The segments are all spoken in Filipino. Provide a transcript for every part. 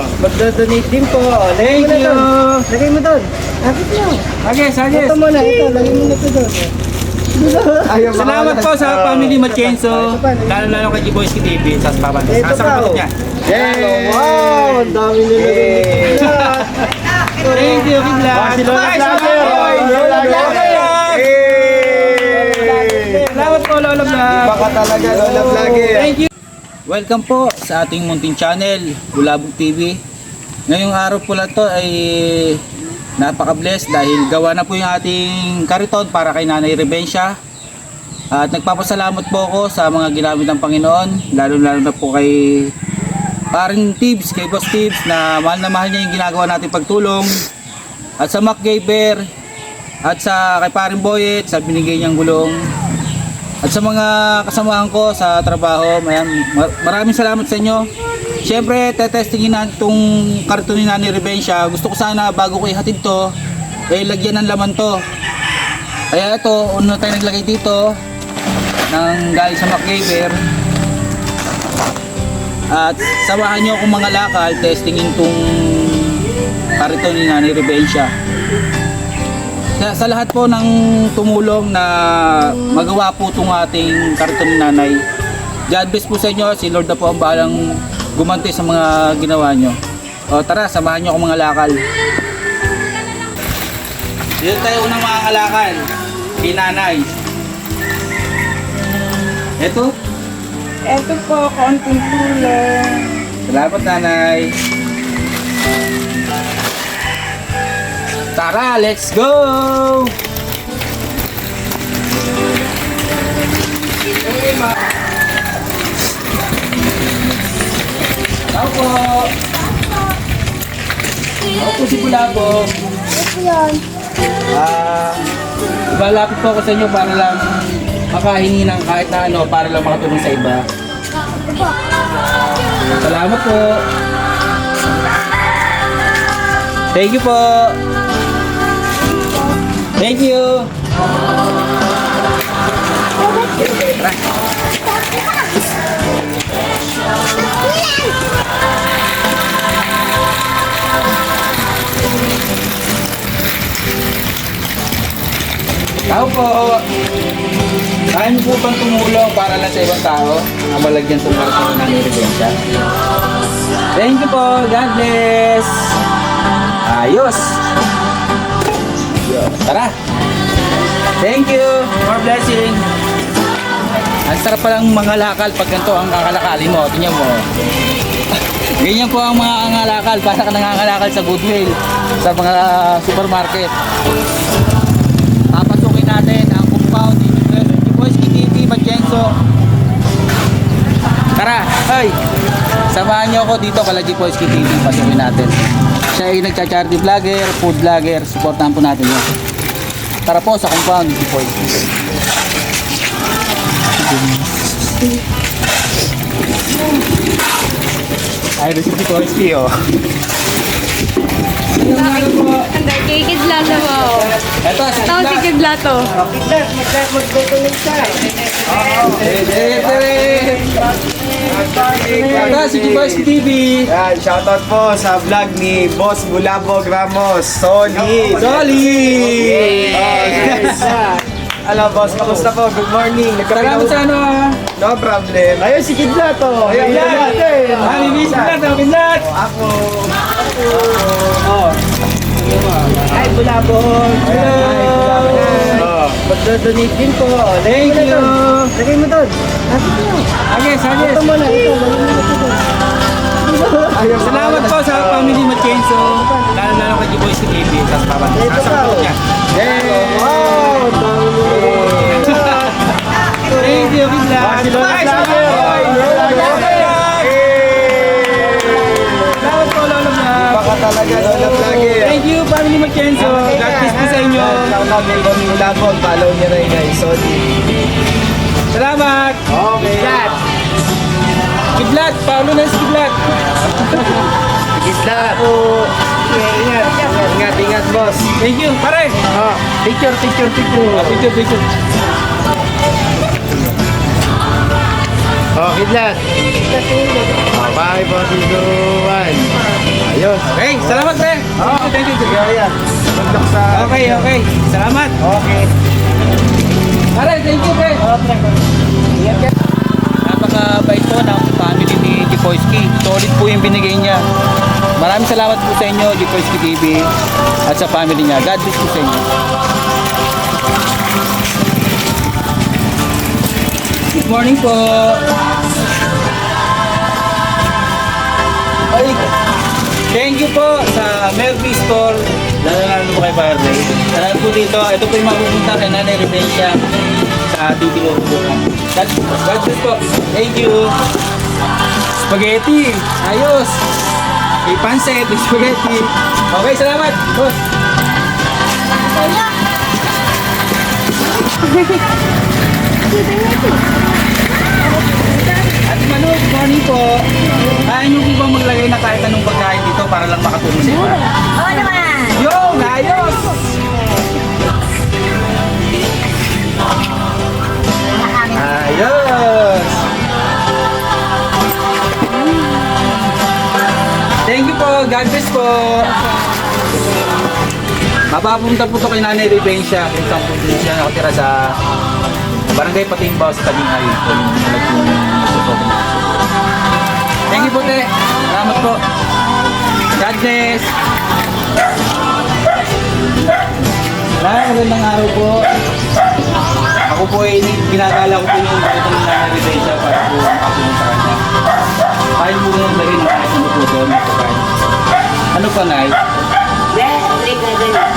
Oh. Magdodonate din po. Oh, lagay Thank mo na you. doon. Lagay mo doon. Mo. Agis, agis. Ito muna, ito. Lagay mo na ito doon. Ayaw Salamat po sa Oh. family Machenso. Lalo-lalo kay G-Boys TV. Sa papan. Ito pa, oh. niya. Yay! Wow! Ang dami nila Yay. Thank you. Ah, si Lola Bye, Vlogger. Oh, Lola Vlogger. Salamat po, Lola Vlog. Baka talaga, Lola Vlogger. Thank you. Welcome po sa ating munting channel, Bulabog TV. Ngayong araw po lang to ay napaka-bless dahil gawa na po yung ating kariton para kay Nanay Rebensya. At nagpapasalamat po ako sa mga ginamit ng Panginoon, lalo-lalo na po kay paring Tibbs, kay Boss Tibbs na mahal na mahal niya yung ginagawa natin pagtulong. At sa Mac Gaber, at sa kay paring Boyet, sa binigay niyang gulong. At sa mga kasamahan ko sa trabaho, mayan, mar- maraming salamat sa inyo. Siyempre, tetestingin natin itong karton ni Nani Rebensya. Gusto ko sana bago ko ihatid to, eh lagyan ng laman to. Kaya ito, una tayo naglagay dito ng galing sa MacGyver. At samahan nyo akong mga lakal, testingin itong karton ni Nani Rebensya. Sa, sa lahat po ng tumulong na magawa po itong ating karton nanay. God bless po sa inyo. Si Lord na po ang bahalang gumanti sa mga ginawa nyo. O tara, samahan nyo ako mga lakal. Dito tayo unang mga kalakal. Si nanay. Ito. Ito po, konting tulong. Salamat nanay. Tara, let's go! Tao po! Ako po si Bulabog. Ah, malapit po ako sa inyo para lang makahingi ng kahit na ano para lang makatulong sa iba. Salamat po. Thank you po. Thank you. Tao po. Kaya niyo po bang tumulong para lang sa ibang tao na malagyan itong karton ng evidensya? Thank you po. God bless. Ayos. Tara. Thank you. More blessing. Ang sarap palang mga lakal pag ganito ang kakalakalin mo. Tingnan mo. Ganyan po ang mga angalakal para ka nangangalakal sa Goodwill, sa mga supermarket. Papasukin natin ang compound ni Boyski TV Machenso. Tara, ay! Samahan niyo ako dito kala Boyski TV, pasukin natin. Siya ay nagcha-charity vlogger, food vlogger, supportahan po natin yun. Tara po sa compound Boyski. Ay, si Boyski oh. Hindi, kay Kidlato mo. Ito, si Tao si Kidlat. Kidlato. Kidlat, mag- magdodonate ka. Ito, si Boyski TV. Yan, shoutout po sa vlog ni Boss Bulabog Ramos. Solid! Oh, yes. Hello boss, kamusta po? Good morning. Salamat sa ano ah. No problem. Ayun si Kidlat, oh. Ayan, Ayan ayan. natin. Ah, ni Kidlat, oh, Kidlat. Ako. Oh. Ay, bulabog. Hello. Oh. Magdodonate din po. Oh, Lagay Thank na you. doon. Lagay mo doon. Akit mo. Agis, agis. Ito muna, ito. Lagay mo na ito doon. Salamat po sa family Machenso. Lalo-lalo kay G-Boys TV. Tapos papan. Ito Sa pa, kapatid oh. niya. Wow! Dami nila. Thank you. Si Lola Bye, Vlogger. Lola Vlogger. Salamat Lola talaga, Lola Vlogger. Thank you, family Machenso. God bless po sa inyo. Kay Boss Bulabog. Follow niyo rin guys. Solid. Salamat. Okay. Kidlat. Kidlat, Paolo na si Kidlat. Kidlat. Ingat, ingat ingat ingat bos thank you pare oh, picture picture picture oh, picture picture Oh, kidlat. Oh, bye, boss. Ayos. Okay, selamat pre. Oh, thank you, thank you. Okay, okay. Okay. Thank you, pre. Oh, Napakabait ng family ni Dipoyski. Solid po yung binigay niya. Maraming salamat po sa inyo, Dipoyski TV, at sa family niya. God bless po sa inyo. Good morning po. Ay, thank you po sa Melby Store. Lalo na po kay Day. Salamat po dito. Ito po yung mapupunta kay Nanay Rebensya sa ating tinutubukan. God God bless po. Thank you. Spaghetti. Ayos. May pansit, may spaghetti. Okay, salamat. Boss. At Manu, good morning po. Kaya niyo po bang maglagay na kahit anong pagkain dito para lang makatulong sa iba? Oo naman. Yo, ayos! Ayos! Thank you po. God bless po. Mapapunta po to kay Nanay Rebensya kung saan po din siya nakatira sa Barangay Patimbaw sa Tabing Ay. Thank you po, te. Salamat po. God bless. Salamat, magandang araw po. Ako po ay ginagala ko po yung bakit ang Nanay Rebensya para po makatulong sa kanya. Kahit po nung lagay na kahit ano po doon. Ano pa, Nay? Hindi ka ganyan.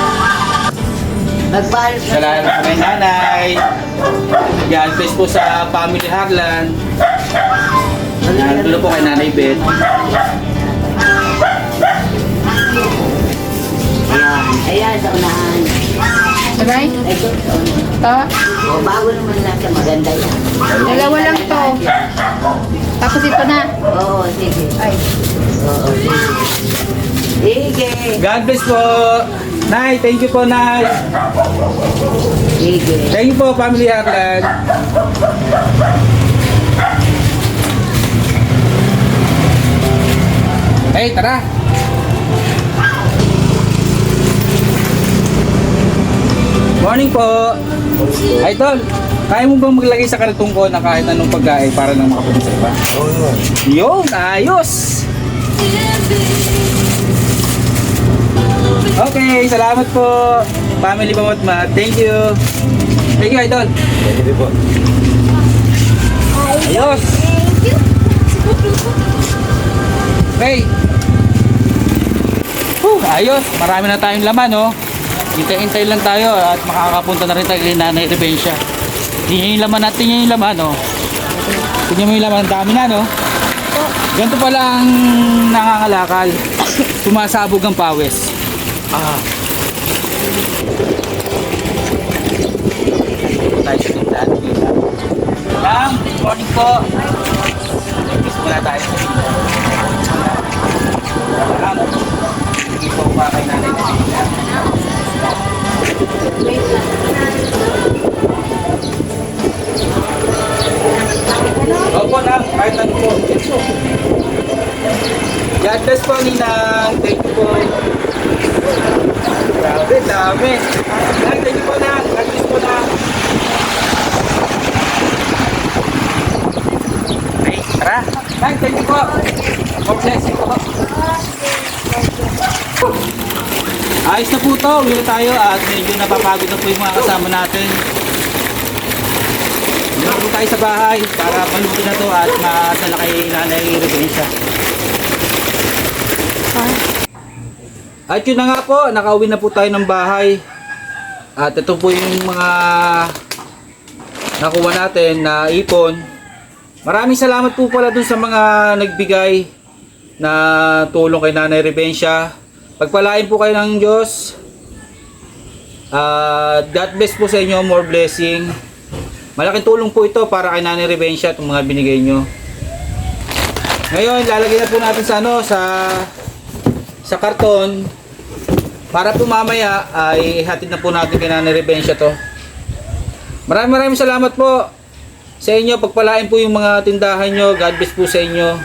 Magpahal ka. Salamat po kay nanay. Yan, bless po sa family Harlan. Yan, tulo po kay nanay Beth. Ayan. Ayan, sa unahan. Sabay? Ito, sa unahan. To? O, bago naman lang siya maganda yan. Dalawa lang to. Tapos ito na. Oo, sige. Ay. Oo, sige. Sige. God bless po. Nay, thank you po, Nay. Sige. Thank you po, family Harlan. Hey, tara. Morning po. Idol, kaya mo bang maglagay sa karitong ko na kahit anong pagkain para lang makapunta sa iba? Oo yun. Yun, ayos! Okay, salamat po. Family Pamatmat. Thank you. Thank you, Idol. Thank you po. Ayos! Okay. Whew, ayos. Marami na tayong laman, no? Hintay-hintay lang tayo at makakapunta na rin tayo kay Nanay Rebensya. Tingnan yung laman natin yung laman, no? Tingnan mo yung laman. Dami na, no? Ganito pala ang nangangalakal. Sumasabog ang pawis. Ah. Tayo sa tindahan. Good morning po. Miss muna tayo sa tindahan. Po, Ninang. Thank you po. Grabe, dami. Nay, thank you po na. God bless po na. Ay, tara. Thank you po. God bless you po. Ayos na po to. Uwi na tayo at medyo napapagod na po yung mga kasama natin. Po tayo sa bahay para paluto na to at maasala kay Nanay Rebensya. At yun na nga po, nakauwi na po tayo ng bahay. At ito po yung mga nakuha natin na ipon. Maraming salamat po pala dun sa mga nagbigay na tulong kay Nanay Rebensya. Pagpalain po kayo ng Diyos. At God bless po sa inyo, more blessing. Malaking tulong po ito para kay Nanay Rebensya itong mga binigay nyo. Ngayon, lalagay na po natin sa ano, sa sa karton para po mamaya ay hatid na po natin kay Nanay Rebensya to. Maraming maraming salamat po sa inyo. Pagpalain po yung mga tindahan nyo. God bless po sa inyo.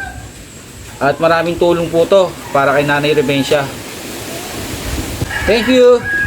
At maraming tulong po to para kay Nanay Rebensya. Thank you.